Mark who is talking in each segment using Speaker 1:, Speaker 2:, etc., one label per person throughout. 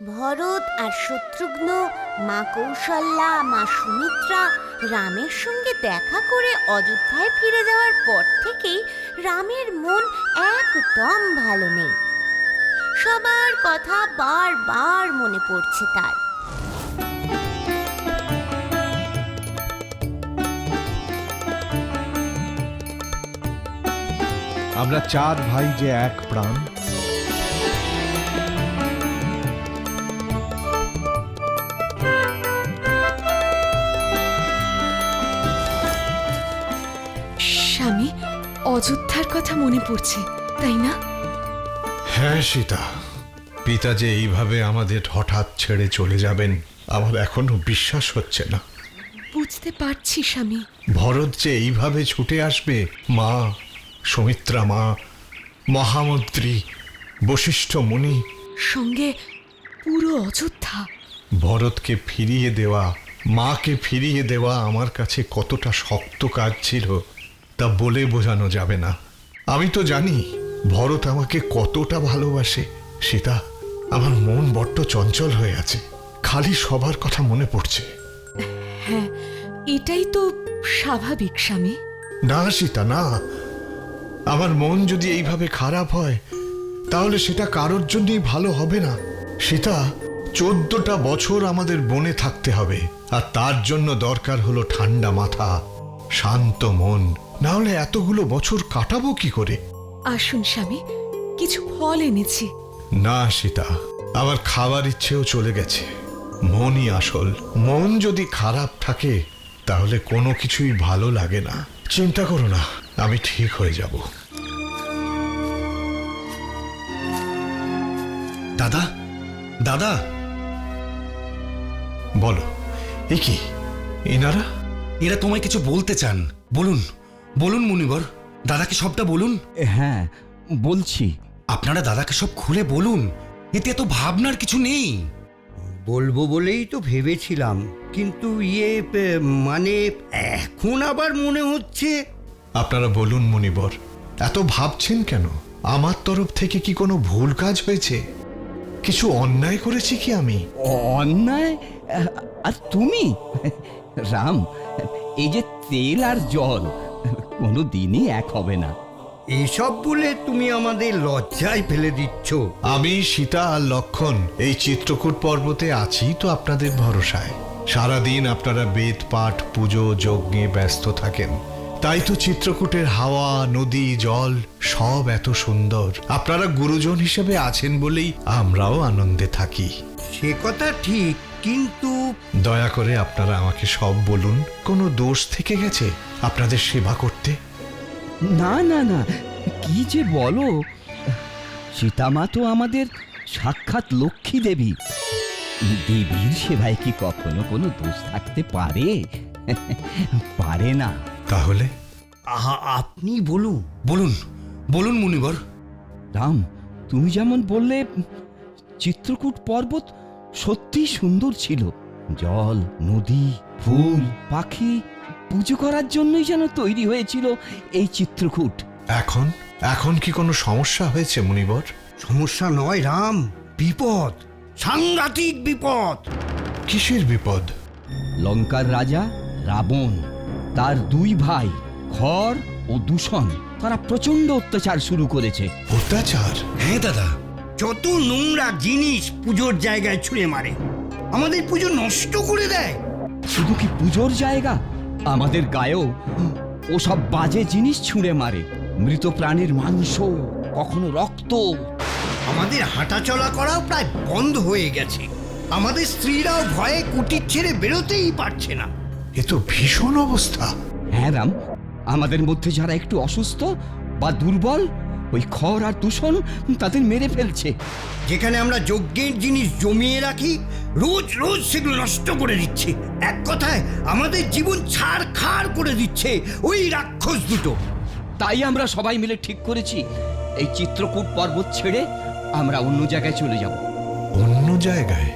Speaker 1: ভরত আর শত্রুঘ্ন, মা কৌশল্যা, মা সুমিত্রা রামের সঙ্গে দেখা করে অযোধ্যায় ফিরে যাওয়ার পর থেকেই রামের মন একদম ভালো নেই। সবার কথা বারবার মনে পড়ছে তার।
Speaker 2: আমরা চার ভাই যে এক প্রাণ
Speaker 3: অযোধ্যার কথা মনে পড়ছে তাই না?
Speaker 4: হ্যাঁ সীতা। পিতা যে এইভাবে আমাদের হঠাৎ ছেড়ে চলে যাবেন আমার এখনও বিশ্বাস হচ্ছে না।
Speaker 3: বুঝতে পারছি স্বামী
Speaker 4: ভরত যে এইভাবে ছুটে আসবে মা সুমিত্রা মা মহামন্ত্রী বশিষ্ঠ মুনি
Speaker 3: সঙ্গে পুরো অযোধ্যা।
Speaker 4: ভরতকে ফিরিয়ে দেওয়া মাকে ফিরিয়ে দেওয়া আমার কাছে কতটা শক্ত কাজ ছিল। তা বলে বোঝানো যাবে না। আমি তো জানি ভরত আমাকে কতটা ভালোবাসে সীতা আমার মন বড্ড চঞ্চল হয়ে আছে খালি সবার কথা মনে পড়ছে।
Speaker 3: হ্যাঁ এটাই তো স্বাভাবিক স্বামী।
Speaker 4: না সীতা না। আমার মন যদি এইভাবে খারাপ হয় তাহলে সেটা কারোর জন্যই ভালো হবে না। সীতা চোদ্দটা বছর আমাদের বনে থাকতে হবে আর তার জন্য দরকার হলো ঠান্ডা মাথা শান্ত মন। না হলে এতগুলো বছর কাটাবো কি করে?
Speaker 3: আসুন স্বামী কিছু ফল এনেছি।
Speaker 4: না সীতা আমার খাবার ইচ্ছেও চলে গেছে। মনই আসল। মন যদি খারাপ থাকে তাহলে কোনো কিছুই ভালো লাগে না। চিন্তা করো না আমি ঠিক হয়ে যাব।
Speaker 5: দাদা দাদা!
Speaker 4: বলো এ কি? এনারা?
Speaker 5: এরা তোমায় কিছু বলতে চান বলুন। বলুন মুনিবর দাদাকে সবটা বলুন।
Speaker 6: হ্যাঁ বলছি।
Speaker 5: আপনারা দাদাকে সব খুলে বলুন এতে এত ভাবনার কিছু নেই।
Speaker 7: বলব বলেই তো ভেবেছিলাম কিন্তু ইয়ে পে- মানে এখন আবার মনে হচ্ছে।
Speaker 4: আপনারা বলুন মনিবর এত ভাবছেন কেন? আমার তরফ থেকে কি কোনো ভুল কাজ হয়েছে? কিছু অন্যায় করেছি কি আমি?
Speaker 6: অন্যায়? আর তুমি? রাম এই যে তেল আর জল কোনো দিনই এক হবে না।
Speaker 7: এসব বলে তুমি আমাদের লজ্জায় ফেলে দিচ্ছ।
Speaker 4: আমি সীতা আর লক্ষণ এই চিত্রকূট পর্বতে আছি তো আপনাদের ভরসায়। সারাদিন আপনারা বেদ পাঠ পুজো যজ্ঞে ব্যস্ত থাকেন। তাই তো চিত্রকূটের হাওয়া নদী জল সব এত সুন্দর। আপনারা গুরুজন হিসেবে আছেন বলেই আমরাও আনন্দে থাকি।
Speaker 7: সে কথা ঠিক কিন্তু
Speaker 4: দয়া করে আপনারা আমাকে সব বলুন কোনো দোষ থেকে গেছে? আপনাদের সেবা করতে?
Speaker 6: না না না কি যে বলো? সীতামা তো আমাদের সাক্ষাৎ লক্ষ্মী দেবী। দেবীর সেবায় কি কখনো কোনো দোষ থাকতে পারে? পারে না।
Speaker 4: তাহলে?
Speaker 7: আহা, আপনি বলুন।
Speaker 5: বলুন বলুন মুনিবর।
Speaker 6: রাম তুমি যেমন বললে চিত্রকূট পর্বত সত্যিই সুন্দর ছিল। জল নদী ফুল পাখি পুজো করার জন্যই যেন তৈরি হয়েছিল এই চিত্রকূট।
Speaker 4: এখন? এখন কি কোনো সমস্যা হয়েছে মুনিবর?
Speaker 7: সমস্যা নয় রাম। বিপদ। সাংঘাতিক বিপদ।
Speaker 4: কিসের বিপদ?
Speaker 6: লঙ্কার রাজা রাবণ তার দুই ভাই খর ও দূষণ তারা প্রচণ্ড অত্যাচার শুরু করেছে।
Speaker 4: অত্যাচার?
Speaker 5: হ্যাঁ দাদা।
Speaker 7: যত নোংরা জিনিস পুজোর জায়গায় ছুঁড়ে মারে আমাদের পুজো নষ্ট করে দেয়।
Speaker 6: শুধু কি পুজোর জায়গা? আমাদের গায়েও ওসব বাজে জিনিস ছুঁড়ে মারে। মৃত প্রাণীর মাংস কখনো রক্ত।
Speaker 7: আমাদের হাঁটাচলা করাও প্রায় বন্ধ হয়ে গেছে। আমাদের স্ত্রীরাও ভয়ে কুটির ছেড়ে বেরোতেই পারছে না।
Speaker 4: এ তো ভীষণ অবস্থা।
Speaker 6: হ্যাঁ রাম আমাদের মধ্যে যারা একটু অসুস্থ বা দুর্বল ওই খর আর দূষণ তাদের মেরে ফেলছে।
Speaker 7: যেখানে আমরা যজ্ঞের জিনিস জমিয়ে রাখি রোজ রোজ সেগুলো নষ্ট করে দিচ্ছে। এক কথায় আমাদের জীবন ছাড় খাড় করে দিচ্ছে ওই রাক্ষস দুটো।
Speaker 6: তাই আমরা সবাই মিলে ঠিক করেছি। এই চিত্রকূট পর্বত ছেড়ে আমরা অন্য জায়গায় চলে যাব।
Speaker 4: অন্য জায়গায়?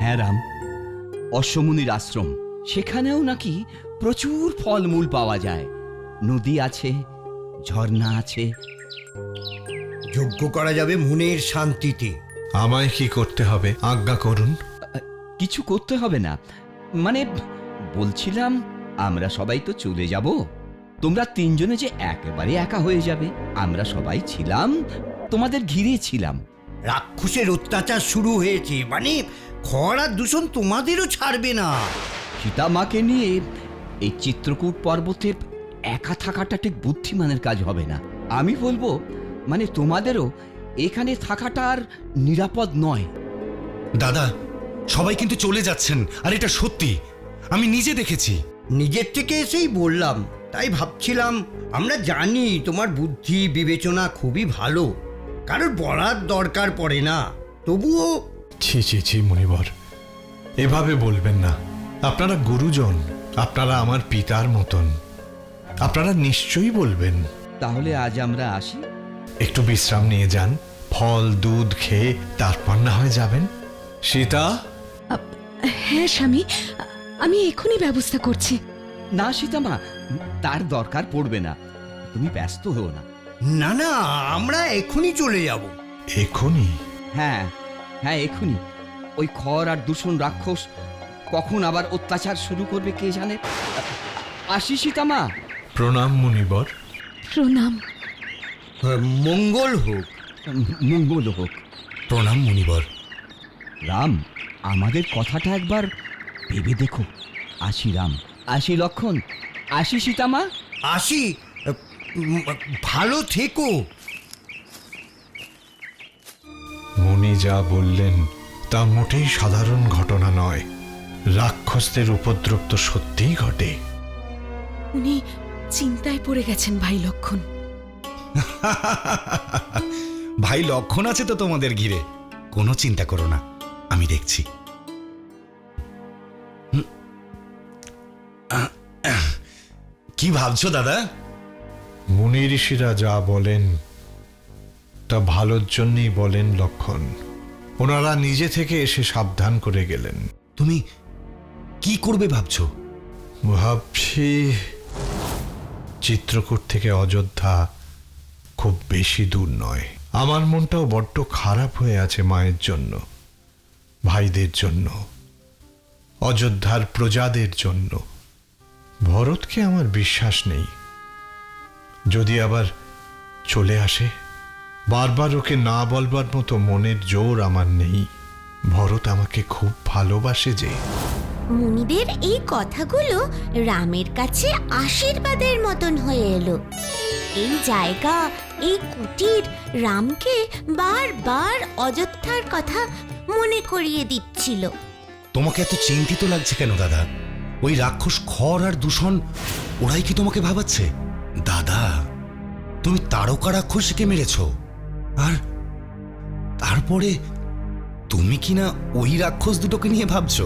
Speaker 6: হ্যাঁ রাম। অশ্বমুনির আশ্রম। সেখানেও নাকি প্রচুর ফলমূল পাওয়া যায়। নদী আছে ঝর্ণা আছে
Speaker 7: যজ্ঞ করা যাবে মনের শান্তিতে।
Speaker 4: আমায় কি করতে হবে? আজ্ঞা করুন।
Speaker 6: কিছু করতে হবে না। মানে বলছিলাম আমরা সবাই তো চলে যাব। তোমরা তিনজনে যে একেবারে একা হয়ে যাবে আমরা সবাই ছিলাম তোমাদের ঘিরে ছিলাম।
Speaker 8: রাক্ষসের অত্যাচার শুরু হয়েছে। মানে খরা দূষণ তোমাদেরও ছাড়বে না।
Speaker 6: সীতামাকে নিয়ে এই চিত্রকূট পর্বতে একা থাকাটা ঠিক বুদ্ধিমানের কাজ হবে না। আমি বলব মানে তোমাদেরও এখানে থাকাটা আর নিরাপদ নয়।
Speaker 5: দাদা সবাই কিন্তু চলে যাচ্ছেন আর এটা সত্যি। আমি নিজে দেখেছি।
Speaker 8: নিজের থেকে এসেই বললাম তাই ভাবছিলাম আমরা জানি তোমার বুদ্ধি বিবেচনা খুবই ভালো। কারোর বলার দরকার পড়ে না তবুও
Speaker 4: ছি ছি ছি মণিবর এভাবে বলবেন না। আপনারা গুরুজন আপনারা আমার পিতার মতন। আপনারা নিশ্চয়ই বলবেন।
Speaker 6: তাহলে আজ আমরা আসি।
Speaker 4: একটু বিশ্রাম নিয়ে যান। ফল দুধ খেয়ে তারপর না হয়ে যাবেন। সীতা?
Speaker 3: হ্যাঁ স্বামী। আমি এখনই ব্যবস্থা করছি।
Speaker 6: না সীতামা তার দরকার পড়বে না। তুমি ব্যস্ত হও না।
Speaker 8: না না আমরা এখনই চলে যাব।
Speaker 4: এখনই?
Speaker 6: হ্যাঁ হ্যাঁ এখনই। ওই খর আর দূষণ রাক্ষস কখন আবার অত্যাচার শুরু করবে কে জানে? আসি সীতামা
Speaker 4: প্রণাম মুনিবর।
Speaker 3: প্রণাম।
Speaker 8: মঙ্গল হোক।
Speaker 6: মঙ্গল হোক।
Speaker 5: প্রণাম মুনিবর।
Speaker 6: রাম আমাদের কথাটা একবার ভেবে দেখো। আসি রাম আসি লক্ষণ আসি সীতামা।
Speaker 8: আসি ভালো থেকো।
Speaker 4: মুনি যা বললেন তা মোটেই সাধারণ ঘটনা নয়। রাক্ষসদের উপদ্রব তো সত্যিই ঘটে।
Speaker 3: উনি চিন্তায় পড়ে গেছেন ভাই লক্ষণ।
Speaker 5: ভাই লক্ষণ আছে তো তোমাদের ঘিরে। কোনো চিন্তা করো না আমি দেখছি। কি ভাবছ দাদা?
Speaker 4: মুনি ঋষিরা যা বলেন তা ভালোর জন্যই বলেন লক্ষণ। ওনারা নিজে থেকে এসে সাবধান করে গেলেন।
Speaker 5: তুমি কি করবে ভাবছ?
Speaker 4: ভাবছি চিত্রকূট থেকে অযোধ্যা খুব বেশি দূর নয়। আমার মনটাও বড্ড খারাপ হয়ে আছে মায়ের জন্য, ভাইদের জন্য, অযোধ্যার প্রজাদের জন্য। ভরতকে আমার বিশ্বাস নেই। যদি আবার চলে আসে, বারবার ওকে না বলবার মতো মনের জোর আমার নেই। ভরত আমাকে খুব ভালোবাসে যে।
Speaker 1: মুনিদের এই কথাগুলো রামের কাছে আশীর্বাদের মতন হয়ে এলো। এই জায়গা, এই কুটির রামকে বারবার অযোধ্যার কথা মনে করিয়ে দিচ্ছিল।
Speaker 5: তোমাকে এত চিন্তিত লাগছে কেন, দাদা? ওই রাক্ষস খর আর দূষণ, ওরাই কি তোমাকে ভাবাচ্ছে? দাদা, তুমি তারকা রাক্ষসীকে মেরেছ। আর তারপরে তুমি কি না ওই রাক্ষস দুটোকে নিয়ে ভাবছ?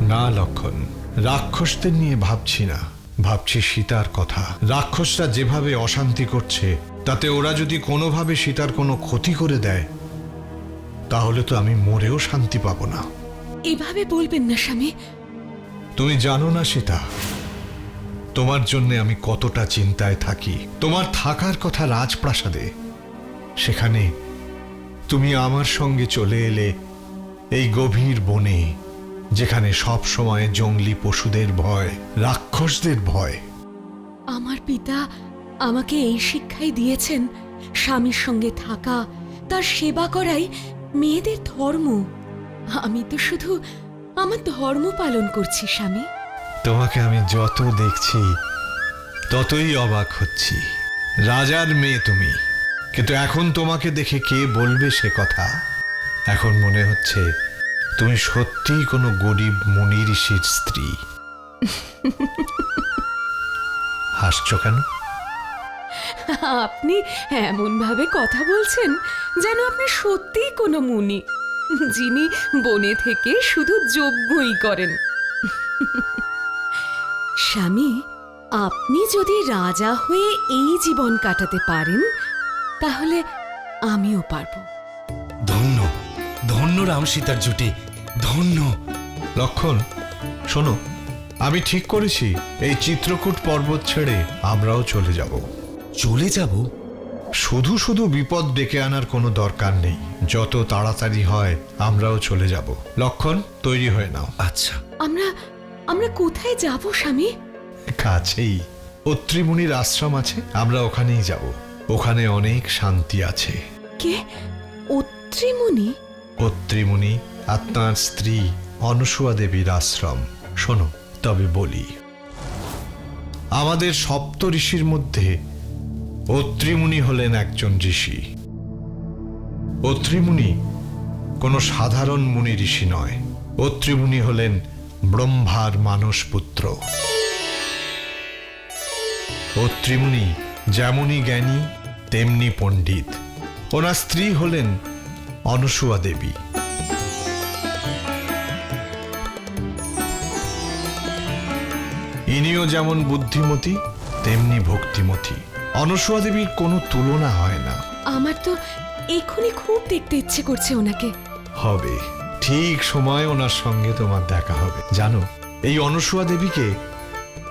Speaker 4: না লক্ষণ। রাক্ষসদের নিয়ে ভাবছি না। ভাবছি সীতার কথা। রাক্ষসরা যেভাবে অশান্তি করছে তাতে ওরা যদি কোনোভাবে সীতার কোনো ক্ষতি করে দেয় তাহলে তো আমি মরেও শান্তি পাব না।
Speaker 3: এভাবে বলবেন না স্বামী।
Speaker 4: তুমি জানো না সীতা তোমার জন্য আমি কতটা চিন্তায় থাকি। তোমার থাকার কথা রাজপ্রাসাদে সেখানে তুমি আমার সঙ্গে চলে এলে এই গভীর বনে যেখানে সব সময় জঙ্গলি পশুদের ভয় রাক্ষসদের ভয়।
Speaker 3: আমার পিতা আমাকে এই শিক্ষাই দিয়েছেন স্বামীর সঙ্গে থাকা তার সেবা করাই মেয়েদের ধর্ম। আমি তো শুধু আমার ধর্ম পালন করছি স্বামী।
Speaker 4: তোমাকে আমি যত দেখছি ততই অবাক হচ্ছি। রাজার মেয়ে তুমি কিন্তু এখন তোমাকে দেখে কে বলবে সে কথা? এখন মনে হচ্ছে তুমি সত্যিই কোনো গরিব মুনি ঋষির স্ত্রী। হাসছো কেন?
Speaker 3: আপনি এমন ভাবে কথা বলছেন যেন আপনি সত্যিই কোনো মুনি যিনি বনে থেকে শুধু যজ্ঞই করেন। স্বামী আপনি যদি রাজা হয়ে এই জীবন কাটাতে পারেন তাহলে আমিও পারব।
Speaker 5: ধন্য ধন্য রাম সীতার জুটি। ধন্য।
Speaker 4: লক্ষণ শোনো আমি ঠিক করেছি এই চিত্রকূট পর্বত ছেড়ে আমরাও চলে যাব।
Speaker 5: চলে যাব?
Speaker 4: শুধু শুধু বিপদ ডেকে আনার কোনো দরকার নেই। যত তাড়াতাড়ি হয় আমরাও চলে যাব। লক্ষণ তৈরি হয়ে নাও।
Speaker 5: আচ্ছা।
Speaker 3: আমরা আমরা কোথায় যাব স্বামী?
Speaker 4: কাছেই। অত্রিমুনির আশ্রম আছে আমরা ওখানেই যাব। ওখানে অনেক শান্তি আছে।
Speaker 3: কে? অত্রিমুনি?
Speaker 4: অত্রিমুনি আপনার স্ত্রী অনুসুয়া দেবীর আশ্রম। শোনো, তবে বলি, আমাদের সপ্ত ঋষির মধ্যে অত্রিমুনি হলেন একজন ঋষি। অত্রিমুনি কোনো সাধারণ মুনি ঋষি নয়। অত্রিমুনি হলেন ব্রহ্মার মানস পুত্র। অত্রিমুনি যেমনই জ্ঞানী, তেমনি পণ্ডিত। ওনার স্ত্রী হলেন অনুসুয়া দেবী। ইনিও যেমন বুদ্ধিমতী তেমনি ভক্তিমতী। অনুসুয়া দেবীর কোনো তুলনা হয় না।
Speaker 3: আমার তো এক্ষুনি খুব দেখতে ইচ্ছে করছে ওনাকে।
Speaker 4: হবে। ঠিক সময় ওনার সঙ্গে তোমার দেখা হবে। জানো এই অনুসুয়া দেবীকে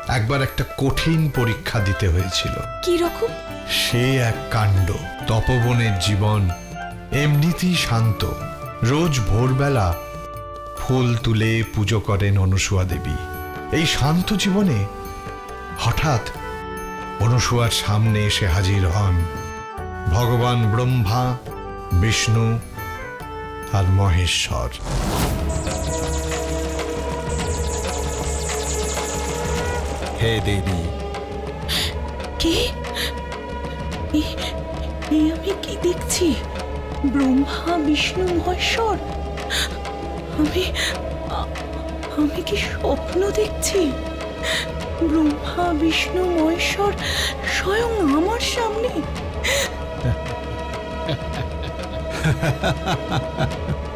Speaker 4: একবার একটা কঠিন পরীক্ষা দিতে হয়েছিল।
Speaker 3: কি রকম?
Speaker 4: সে এক কাণ্ড। তপবনের জীবন এমনিতেই শান্ত। রোজ ভোরবেলা ফুল তুলে পুজো করেন অনসুয়া দেবী এই শান্ত জীবনে হঠাৎ অনুসুয়ার সামনে এসে হাজির হন ভগবান ব্রহ্মা বিষ্ণু আর মহেশ্বর।
Speaker 5: হে দেবী।
Speaker 9: কে? আমি কি দেখছি? ব্রহ্মা বিষ্ণু মহেশ্বর? আমি আমি কি স্বপ্ন দেখছি? ব্রহ্মা বিষ্ণু মহেশ্বর স্বয়ং আমার সামনে?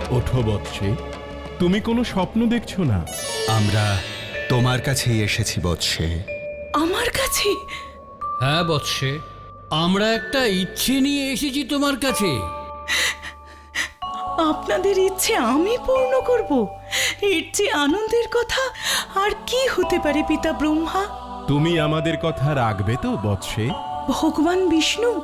Speaker 10: ওঠো বৎসে তুমি কোনো স্বপ্ন দেখছ না?
Speaker 5: আমরা তোমার কাছেই এসেছি বৎসে।
Speaker 9: আমার কাছে?
Speaker 11: হ্যাঁ বৎসে আমরা একটা ইচ্ছে নিয়ে এসেছি তোমার কাছে।
Speaker 9: আপনাদের ইচ্ছে আমি পূর্ণ করব। এর চেয়ে আনন্দের কথা আর কি হতে পারে পিতা ব্রহ্মা?
Speaker 10: তুমি আমাদের কথা রাখবে তো বৎসে?
Speaker 9: ভগবান বিষ্ণু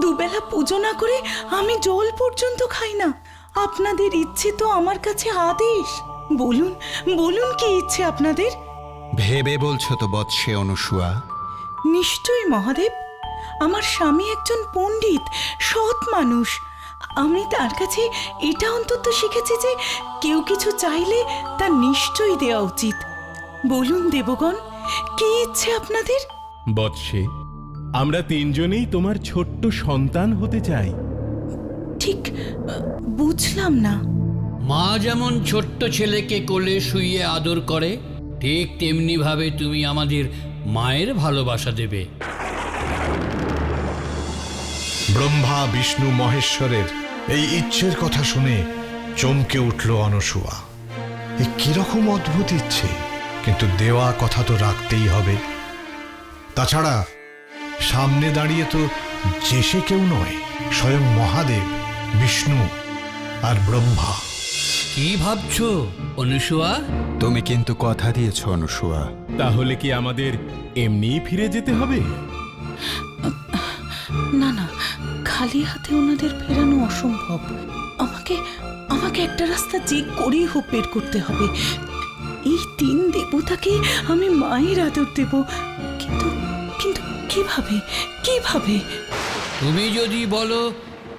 Speaker 9: দুবেলা পুজো না করে আমি জল পর্যন্ত খাই না। আপনাদের ইচ্ছে তো আমার কাছে আদেশ। বলুন বলুন কি ইচ্ছে আপনাদের?
Speaker 5: ভেবে বলছো তো বৎসে অনুসুয়া?
Speaker 9: নিশ্চয়ই মহাদেব। আমার স্বামী একজন পণ্ডিত সৎ মানুষ। আমি তার কাছে এটা অন্তত শিখেছি যে কেউ কিছু চাইলে তা নিশ্চয়ই দেওয়া উচিত। বলুন দেবগণ কি ইচ্ছে আপনাদের?
Speaker 10: বৎসে আমরা তিনজনেই তোমার ছোট্ট সন্তান হতে চাই।
Speaker 9: ঠিক বুঝলাম না।
Speaker 11: মা যেমন ছোট্ট ছেলেকে কোলে শুইয়ে আদর করে ঠিক তেমনি ভাবে তুমি আমাদের মায়ের ভালোবাসা দেবে।
Speaker 4: ব্রহ্মা বিষ্ণু মহেশ্বরের এই ইচ্ছের কথা শুনে চমকে উঠল অনসুয়া এ কীরকম অদ্ভুত ইচ্ছে কিন্তু দেওয়া কথা তো রাখতেই হবে। তাছাড়া সামনে দাঁড়িয়ে তো যে সে কেউ নয় স্বয়ং মহাদেব বিষ্ণু আর ব্রহ্মা।
Speaker 11: কি ভাবছ অনুসুয়া
Speaker 5: তুমি কিন্তু কথা দিয়েছ অনুসুয়া
Speaker 10: তাহলে কি আমাদের এমনিই ফিরে যেতে হবে?
Speaker 9: না না খালি হাতে ওনাদের ফেরানো অসম্ভব। আমাকে আমাকে একটা রাস্তা যে করেই হোক বের করতে হবে। এই তিন দেবতাকে আমি মায়ের আদর দেব। কিন্তু কিন্তু কীভাবে কীভাবে?
Speaker 11: তুমি যদি বলো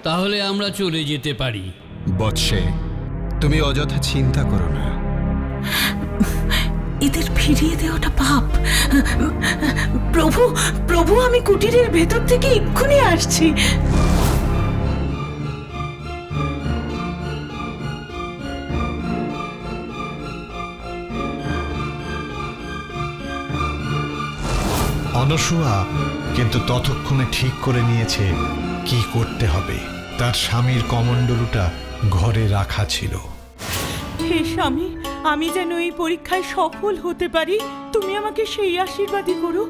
Speaker 11: তাহলে আমরা চলে যেতে পারি।
Speaker 5: বৎসে তুমি অযথা চিন্তা করো না।
Speaker 9: এদের ফিরিয়ে দেওয়াটা পাপ। প্রভু প্রভু, আমি কুটিরের ভেতর থেকে এক্ষুনি আসছি।
Speaker 4: অনসুয়া কিন্তু ততক্ষণে ঠিক করে নিয়েছে কি করতে হবে। তার স্বামীর কমণ্ডলুটা ঘরে রাখা ছিল।
Speaker 9: স্বামী আমি যেন এই পরীক্ষায় সফল হতে পারি তুমি আমাকে সেই আশীর্বাদই করো।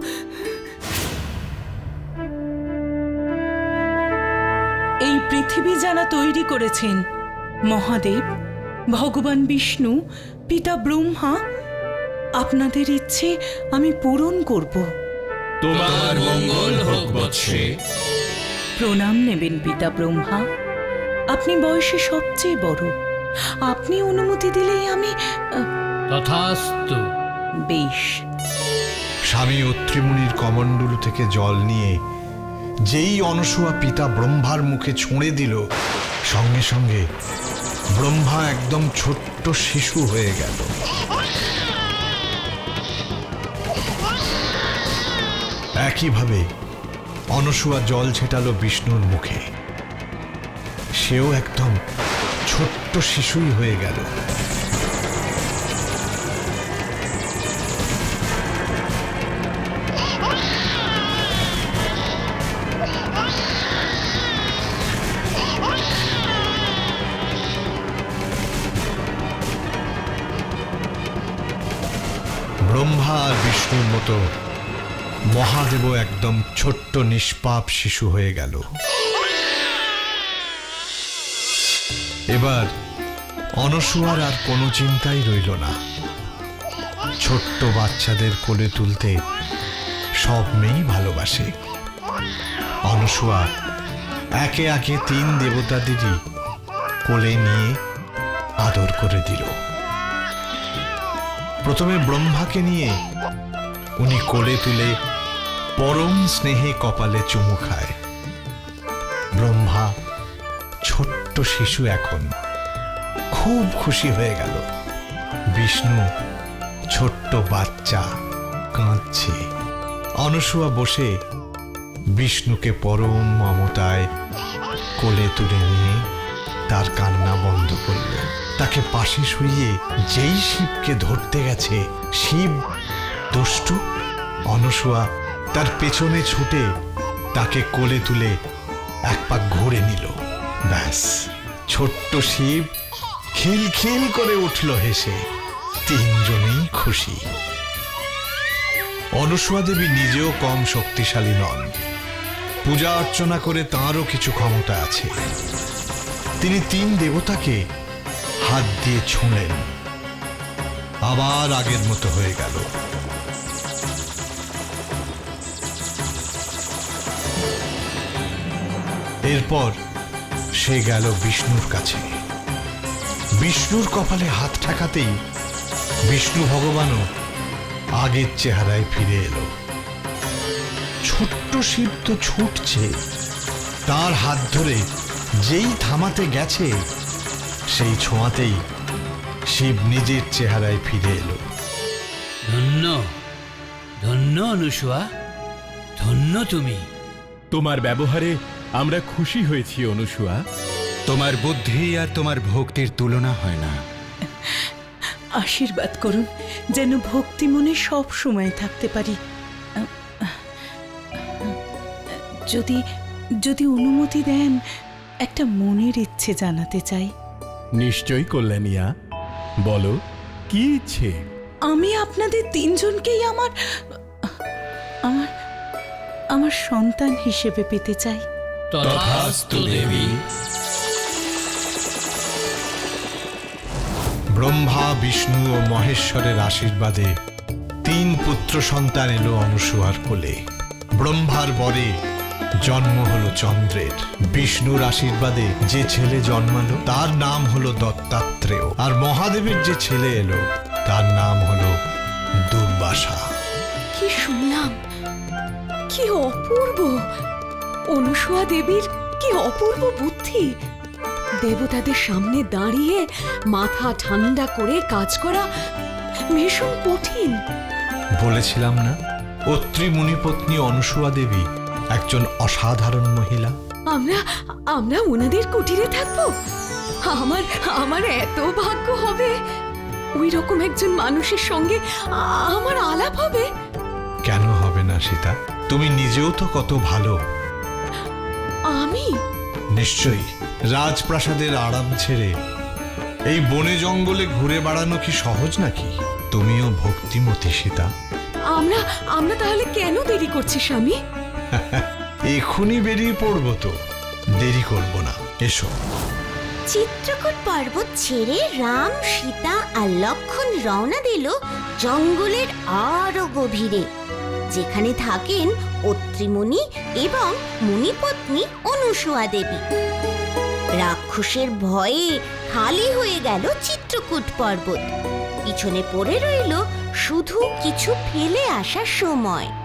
Speaker 9: এই পৃথিবী যারা তৈরি করেছেন মহাদেব ভগবান বিষ্ণু পিতা ব্রহ্মা আপনাদের ইচ্ছে আমি পূরণ করব।
Speaker 10: তোমার
Speaker 11: মঙ্গল হোক বৎসে।
Speaker 9: প্রণাম নেবেন পিতা ব্রহ্মা। আপনি বয়সে সবচেয়ে বড়। আপনি অনুমতি দিলেই আমি
Speaker 11: তথাস্তু।
Speaker 9: বেশ।
Speaker 4: স্বামী অত্রিমুনির কমণ্ডলু থেকে জল নিয়ে যেই অনসুয়া পিতা ব্রহ্মার মুখে ছুঁড়ে দিল সঙ্গে সঙ্গে ব্রহ্মা একদম ছোট্ট শিশু হয়ে গেল। একইভাবে অনসুয়া জল ছেটালো বিষ্ণুর মুখে। সেও একদম ছোট্ট শিশুই হয়ে গেল। ব্রহ্মা আর বিষ্ণুর মতো মহাদেবও একদম ছোট্ট নিষ্পাপ শিশু হয়ে গেল। এবার অনসুয়ার আর কোনো চিন্তাই রইল না। ছোট্ট বাচ্চাদের কোলে তুলতে সব মেয়েই ভালোবাসে। অনসুয়া একে একে তিন দেবতাদেরই কোলে নিয়ে আদর করে দিল। প্রথমে ব্রহ্মাকে নিয়ে উনি কোলে তুলে পরম স্নেহে কপালে চুমু খায়। ব্রহ্মা ছোট্ট শিশু এখন খুব খুশি হয়ে গেল। বিষ্ণু ছোট্ট বাচ্চা কাঁদছে। অনসুয়া বসে বিষ্ণুকে পরম মমতায় কোলে তুলে নিয়ে তার কান্না বন্ধ করল। তাকে পাশে শুইয়ে যেই শিবকে ধরতে গেছে, শিব দুষ্টু অনসুয়া তার পেছনে ছুটে তাকে কোলে তুলে এক পাক ঘুরে নিল। ব্যাস, ছোট্ট শিব খিলখিল করে উঠল হেসে। তিনজনেই খুশি। অনুসুয়া দেবী নিজেও কম শক্তিশালী নন। পূজা অর্চনা করে তাঁরও কিছু ক্ষমতা আছে। তিনি তিন দেবতাকে হাত দিয়ে ছুঁলেন। আবার আগের মতো হয়ে গেল। এরপর সে গেল বিষ্ণুর কাছে। বিষ্ণুর কপালে হাত ঠেকাতেই বিষ্ণু ভগবানও আগের চেহারায় ফিরে এলো। ছোট্ট শিব তো ছুটছে। তার হাত ধরে যেই থামাতে গেছে সেই ছোঁয়াতেই শিব নিজের চেহারায় ফিরে এলো।
Speaker 11: ধন্য ধন্য অনুসুয়া ধন্য তুমি।
Speaker 10: তোমার ব্যবহারে আমরা খুশি হয়েছি অনুসুয়া।
Speaker 5: তোমার বুদ্ধি আর তোমার ভক্তির তুলনা হয় না।
Speaker 9: আশীর্বাদ করুন যেন ভক্তি মনে সব সময় থাকতে পারি। যদি যদি অনুমতি দেন একটা মনের ইচ্ছে জানাতে চাই।
Speaker 10: নিশ্চয়ই কল্যাণিয়া বলো কি ইচ্ছে?
Speaker 9: আমি আপনাদের তিনজনকেই আমার আমার আমার সন্তান হিসেবে পেতে চাই।
Speaker 11: তথাস্তু দেবী।
Speaker 4: ব্রহ্মা বিষ্ণু ও মহেশ্বরের আশীর্বাদে তিন পুত্র সন্তান এলো অনুসুয়ার কোলে। ব্রহ্মার বরে জন্ম হলো চন্দ্রের। বিষ্ণুর আশীর্বাদে যে ছেলে জন্মালো তার নাম হলো দত্তাত্রেয়। আর মহাদেবের যে ছেলে এলো তার নাম হলো দুর্বাসা।
Speaker 3: কি শুনলাম? কি অপূর্ব! অনুসুয়া দেবীর কি অপূর্ব বুদ্ধি? দেবতাদের সামনে দাঁড়িয়ে মাথা ঠান্ডা করে কাজ করা ভীষণ কঠিন।
Speaker 4: বলেছিলাম না অত্রি মুনিপত্নী অনুসুয়া দেবী একজন অসাধারণ মহিলা।
Speaker 3: আমরা আমরা ওনাদের কুটিরে থাকব? আমার আমার এত ভাগ্য হবে? ওই রকম একজন মানুষের সঙ্গে আমার আলাপ হবে?
Speaker 4: কেন হবে না সীতা? তুমি নিজেও তো কত ভালো। নিশ্চয়ই রাজপ্রাসাদের আরাম ছেড়ে। এই বনে জঙ্গলে ঘুরে বেড়ানো কি সহজ নাকি? তুমিও ভক্তিমতী সীতা।
Speaker 3: আমরা আমরা তাহলে কেন দেরি করছি স্বামী?
Speaker 4: এখনই বেরিয়ে পড়ব তো। দেরি করব না। এসো।
Speaker 1: চিত্রকূট পর্বত ছেড়ে রাম সীতা আর লক্ষণ রওনা দিল জঙ্গলের আরও গভীরে। যেখানে থাকেন অত্রিমণি এবং মণিপত্নী অনুসুয়া দেবী। রাক্ষসের ভয়ে খালি হয়ে গেল চিত্রকূট পর্বত। পিছনে পড়ে রইল শুধু কিছু ফেলে আসার সময়।